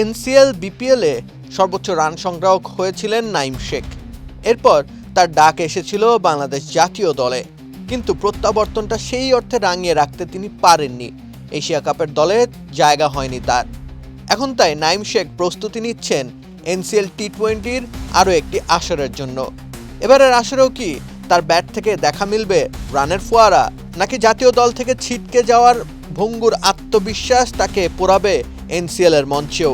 NCL, বিপিএলে সর্বোচ্চ run সংগ্রাহক হয়েছিলেন নাইম শেখ। এরপর তার ডাক এসেছিল বাংলাদেশ জাতীয় দলে। কিন্তু প্রত্যাবর্তনটা সেই অর্থে রাঙিয়ে রাখতে তিনি পারেননি। এশিয়া কাপের দলে জায়গা হয়নি তার। এখন তাই নাইম শেখ প্রস্তুতি নিচ্ছেন এনসিএল টি টোয়েন্টির আরও একটি আসরের জন্য। এবারের আসরেও কি তার ব্যাট থেকে দেখা মিলবে রানের ফোয়ারা, নাকি জাতীয় দল থেকে ছিটকে যাওয়ার ভঙ্গুর আত্মবিশ্বাস তাকে পোড়াবে এনসিএল এর মঞ্চেও